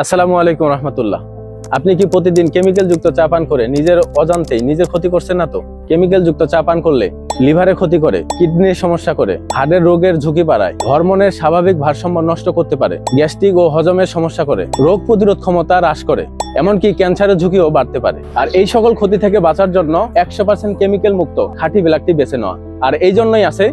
আসসালামু আলাইকুম রহমতুল্লাহ। আপনি কি প্রতিদিন কেমিক্যাল যুক্ত চা পান করে নিজের অজান্তেই নিজের ক্ষতি করছেন না তো? কেমিক্যাল যুক্ত চা পান করলে লিভারে ক্ষতি করে কিডনির সমস্যা করে হার্টের রোগের ঝুঁকি বাড়ায়, হরমোনের স্বাভাবিক ভারসাম্য নষ্ট করতে পারে গ্যাস্ট্রিক ও হজমের সমস্যা করে, রোগ প্রতিরোধ ক্ষমতা হ্রাস করে, এমনকি ক্যান্সারের ঝুঁকিও বাড়তে পারে। আর এই সকল ক্ষতি থেকে বাঁচার জন্য একশো পার্সেন্ট কেমিক্যাল মুক্ত খাঁটি বিলাকটি বেছে নেওয়া। আর এই জন্যই আছে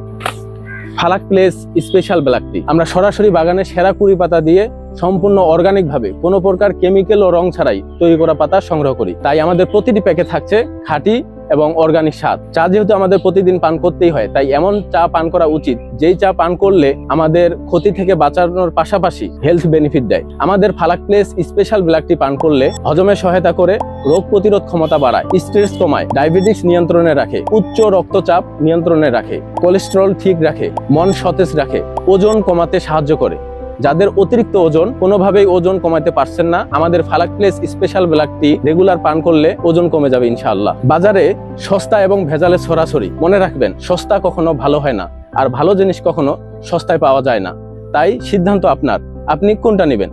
ফালাক প্লেস স্পেশাল ব্ল্যাক টি আমরা সরাসরি বাগানে সেরা কুড়ি পাতা দিয়ে সম্পূর্ণ অর্গানিক ভাবে কোনো প্রকার কেমিক্যাল ও রং ছাড়াই তৈরি করা পাতা সংগ্রহ করি। তাই আমাদের প্রতিটি প্যাকে থাকছে খাঁটি এবং অর্গানিক স্বাদ। চা যেহেতু আমাদের প্রতিদিন পান করতেই হয়, তাই এমন চা পান করা উচিত, যেই চা পান করলে আমাদের ক্ষতি থেকে বাঁচানোর পাশাপাশি হেলথ বেনিফিট দেয়। আমাদের ফালাক প্লেস স্পেশাল ব্ল্যাক টি পান করলে হজমে সহায়তা করে, রোগ প্রতিরোধ ক্ষমতা বাড়ায় স্ট্রেস কমায় ডায়াবেটিস নিয়ন্ত্রণে রাখে, উচ্চ রক্তচাপ নিয়ন্ত্রণে রাখে কোলেস্টেরল ঠিক রাখে, মন সতেজ রাখে, ওজন কমাতে সাহায্য করে। যাদের অতিরিক্ত ওজন, কোনোভাবেই ওজন কমাতে পারছেন না। আমাদের ফালাক প্লেস স্পেশাল ব্ল্যাকটি রেগুলার পান করলে ওজন কমে যাবে ইনশাআল্লাহ। বাজারে সস্তা এবং ভেজালে সরাসরি, মনে রাখবেন, সস্তা কখনো ভালো হয় না, আর ভালো জিনিস কখনো সস্তায় পাওয়া যায় না। তাই সিদ্ধান্ত আপনার। আপনি কোনটা নেবেন?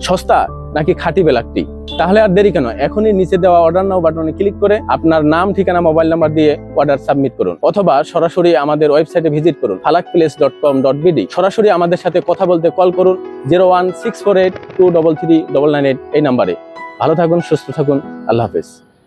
সস্তা নাকি খাঁটি ব্ল্যাক টি তাহলে আর দেরি কেন? এখনই নিচে দেওয়া অর্ডার নাও বাটনে ক্লিক করে আপনার নাম, ঠিকানা মোবাইল নাম্বার দিয়ে অর্ডার সাবমিট করুন। অথবা সরাসরি আমাদের ওয়েবসাইটে ভিজিট করুন Falak place dot com dot BD সরাসরি আমাদের সাথে কথা বলতে কল করুন zero one six four eight two double three double nine eight এই নাম্বারে ভালো থাকুন, সুস্থ থাকুন, আল্লাহ হাফেজ।